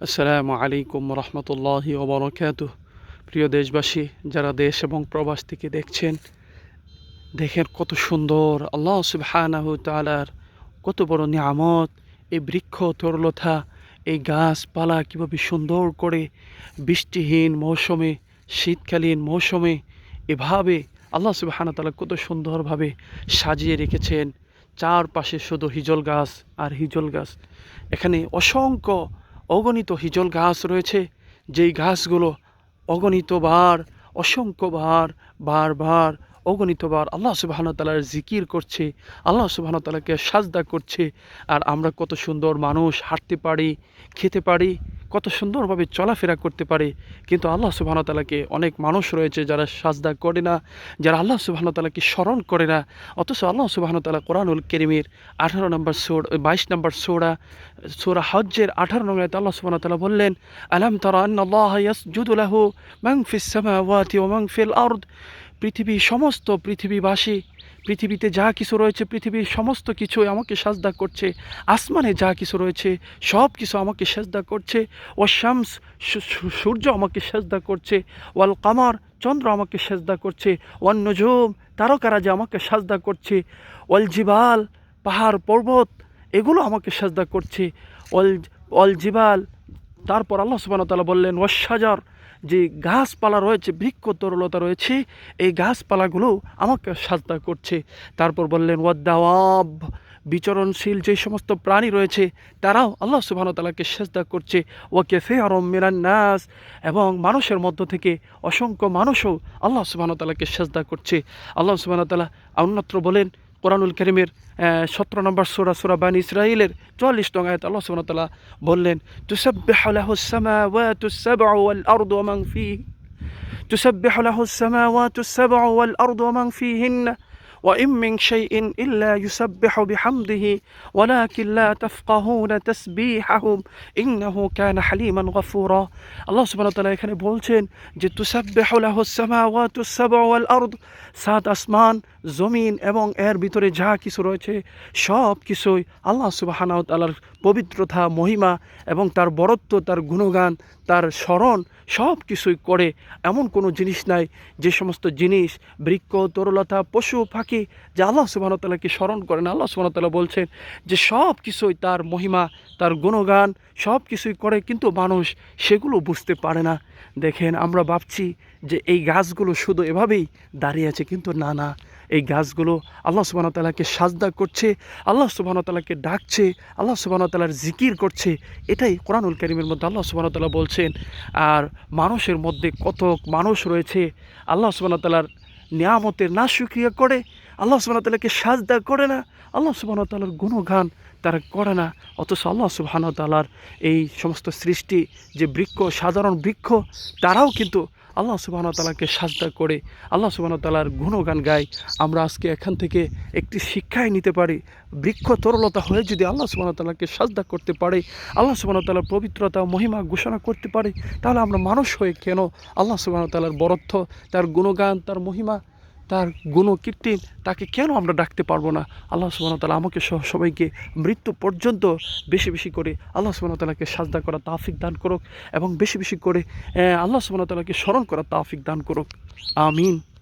আসসালামু আলাইকুম রহমতুল্লাহ ওবরকাত প্রিয় দেশবাসী, যারা দেশ এবং প্রবাস থেকে দেখছেন, দেখেন কত সুন্দর আল্লাহ সুবহানাহু তাআলার কত বড় নিয়ামত, এই বৃক্ষ, তরলতা, এই গাছপালা কীভাবে সুন্দর করে বৃষ্টিহীন মৌসুমে, শীতকালীন মৌসুমে এভাবে আল্লাহ সুবহানাহু তাআলা কত সুন্দরভাবে সাজিয়ে রেখেছেন। চারপাশে শুধু হিজল গাছ আর হিজল গাছ। এখানে অসংখ্য অগণিত হিজল ঘাস রয়েছে, যেই গাছগুলো অগণিতবার, অসংখ্যবার, বারবার অগণিতবার আল্লাহ সুবাহতালার তালার জিকির করছে, আল্লাহ সুবাহতালাকে তালাকে সাজদা করছে। আর আমরা কত সুন্দর মানুষ, হাঁটতে পারি, খেতে পারি কত সুন্দরভাবে চলাফেরা করতে পারে। কিন্তু আল্লাহ সুবাহানা তালাকে অনেক মানুষ রয়েছে যারা সাজদা করে না, যারা আল্লাহ সুবাহানা তালাকে স্মরণ করে না। অথচ আল্লাহ সুবাহানা তালা কোরআনুল কেরিমের আঠারো নম্বর সোর, বাইশ নম্বর সোরা সোরা হজ্জের আঠারো নম্বর আল্লাহ সুবাহানা তালা বললেন, আলাম তারা পৃথিবী সমস্ত পৃথিবীবাসী পৃথিবীতে যা কিছু রয়েছে, পৃথিবীর সমস্ত কিছু আমাকে সাজদা করছে। আসমানে যা কিছু রয়েছে, সব কিছু আমাকে সেজদা করছে। ও শামস সূর্য আমাকে সেজদা করছে। ওয়াল কামার, চন্দ্র আমাকে সেজদা করছে। ওয়ান নজুম, তারকারা যে আমাকে সাজদা করছে। ওয়াল জিবাল, পাহাড়, পর্বত, এগুলো আমাকে সেজদা করছে। ওয়াল ওয়াল জিবাল, তারপর আল্লাহ তাআলা বললেন ওয়াসাজার যে গাছপালা রয়েছে, বৃক্ষ তরলতা রয়েছে, এই গাছপালাগুলো আমাকে সাজদা করছে। তারপর বললেন, ওয়াদ্দাওয়াব, বিচরণশীল যে সমস্ত প্রাণী রয়েছে, তারাও আল্লাহ তাআলাকে সেজদা করছে। ওয়াকে ফে আরম মিরান নাস, এবং মানুষের মধ্য থেকে অসংখ্য মানুষও আল্লাহ তাআলাকে সেজদা করছে। আল্লাহ তাআলা অন্যত্র বলেন কোরআনুল করিমের সতেরো নম্বর সোরা সোরা বান ইসরাইলের চুয়াল্লিশ নং আয়াত আল্লাহ সুবহানাহু ওয়া তাআলা বললেন তুসাব্বিহু লাহু সামাওয়াতু সাবউ ওয়াল আরদু ওয়া মান ফিহি تسبح له السماوات السبع والأرض ومن فيهن وإن من شيء إلا يسبح بحمده ولكن لا تفقهون تسبيحهم إنه كان حليما غفورا আল্লাহ সুবহানাহু ওয়া তাআলা এখানে বলছেন যে তুসাব্বিহু লাহু সামাওয়াতু সাবউ ওয়াল আরদ সাত আসমান জমিন এবং এর ভিতরে যা কিছু রয়েছে সব কিছুই আল্লাহ সুবহানাহু ওয়া তাআলার পবিত্রতা মহিমা এবং তার বরত্ব তার গুণগান তার স্মরণ সব কিছুই করে এমন কোনো জিনিস নাই যে সমস্ত জিনিস বৃক্ষ তরলতা পশু পাখি যে আল্লাহ তাআলাকে স্মরণ করেন? আল্লাহ ওয়া বলছেন যে সব কিছুই তার মহিমা, তার গুণগান সব কিছুই করে কিন্তু মানুষ সেগুলো বুঝতে পারে না। দেখেন, আমরা ভাবছি যে এই গাছগুলো শুধু এভাবেই দাঁড়িয়ে আছে, কিন্তু না না। এই গাছগুলো আল্লাহ তাআলাকে সাজদা করছে, আল্লাহ তাআলাকে ডাকছে, আল্লাহ ওয়া জিকির করছে। এটাই কোরআনুল কারীমের মধ্যে আল্লাহ ওয়া বলছেন, আর মানুষের মধ্যে কত মানুষ রয়েছে, আল্লাহ তাআলার নিয়ামতের না সুক্রিয়া করে আল্লাহ তাআলাকে সাজদা করে না। আল্লাহ ওয়া গুণগান তারা করে না। অথচ আল্লাহ ওয়া এই সমস্ত সৃষ্টি, যে বৃক্ষ, সাধারণ বৃক্ষ, তারাও কিন্তু আল্লাহ তাআলাকে সাজদা করে। আল্লাহ ওয়া গুণগান গায়। আমরা আজকে এখান থেকে একটি শিক্ষাই নিতে পারি। বৃক্ষ তরলতা হয়ে যদি আল্লাহ তাআলাকে সাজদা করতে পারে, আল্লাহ ওয়া পবিত্রতা, মহিমা ঘোষণা করতে পারে, তাহলে আমরা মানুষ হয়ে কেন আল্লাহ তাআলার বরত্ব, তার গুণগান, তার মহিমা তার গুণ কীর্তিন তাকে কেন আমরা ডাকতে পারব না? আল্লাহ সুবাহ তালা আমাকে সহ সবাইকে মৃত্যু পর্যন্ত বেশি বেশি করে আল্লাহ সুবাহ তালাকে সাজদা করা তাফিক দান করুক এবং বেশি বেশি করে আল্লাহ সুবাহ তালাকে স্মরণ করা তাফিক দান করুক। আমিন।